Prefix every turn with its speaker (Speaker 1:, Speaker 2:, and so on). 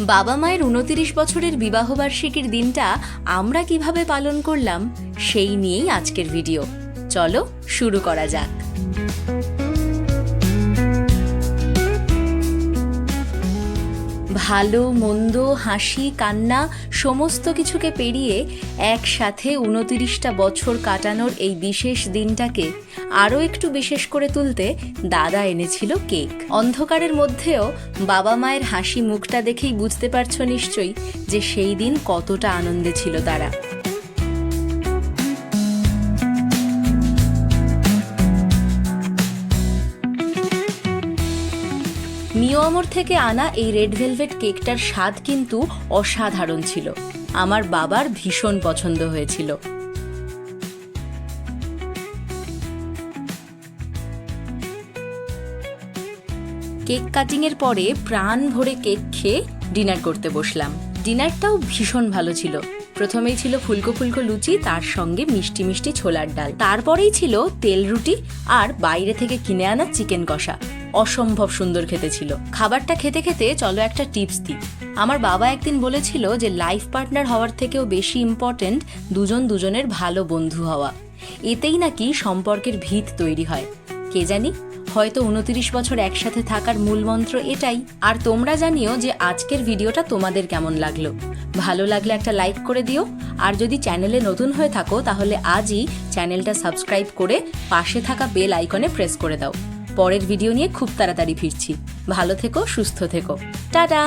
Speaker 1: বাবা মায়ের উনতিরিশ বছরের বিবাহবার্ষিকীর দিনটা আমরা কীভাবে পালন করলাম, সেই নিয়েই আজকের ভিডিও। চলো শুরু করা যাক। ভালো, মন্দ, হাসি, কান্না, সমস্ত কিছুকে পেরিয়ে একসাথে উনতিরিশটা বছর কাটানোর এই বিশেষ দিনটাকে আরও একটু বিশেষ করে তুলতে দাদা এনেছিল কেক। অন্ধকারের মধ্যেও বাবা মায়ের হাসি মুখটা দেখেই বুঝতে পারছ নিশ্চয়ই যে সেই দিন কতটা আনন্দে ছিল তারা। মিও আমর থেকে আনা এই রেড ভেলভেট কেকটার স্বাদ কিন্তু অসাধারণ ছিল। আমার বাবার ভীষণ পছন্দ হয়েছিল। কেক কাটিংয়ের পরে প্রাণ ভরে কেক খেয়ে ডিনার করতে বসলাম। ডিনারটাও ভীষণ ভালো ছিল। প্রথমেই ছিল ফুলকো ফুলকো লুচি, তার সঙ্গে মিষ্টি মিষ্টি ছোলার ডাল। তারপরেই ছিল তেল রুটি আর বাইরে থেকে কিনে আনা চিকেন কষা। অসম্ভব সুন্দর খেতে ছিল। খাবারটা খেতে খেতে চলো একটা টিপস দিই। আমার বাবা একদিন বলেছিল যে লাইফ পার্টনার হওয়ার থেকেও বেশি ইম্পর্ট্যান্ট দুজন দুজনের ভালো বন্ধু হওয়া। এতেই নাকি সম্পর্কের ভিত তৈরি হয়। কে জানি? হয়তো উনতিরিশ বছর একসাথে থাকার মূল মন্ত্র এটাই। আর তোমরা জানিও যে আজকের ভিডিওটা তোমাদের কেমন লাগল। ভালো লাগলে একটা লাইক করে দিও। আর যদি চ্যানেলে নতুন হয়ে থাকো, তাহলে আজই চ্যানেলটা সাবস্ক্রাইব করে পাশে থাকা বেল আইকনে প্রেস করে দাও। পরের ভিডিও নিয়ে খুব তাড়াতাড়ি ফিরছি। ভালো থেকো সুস্থ থেকো। টাটা!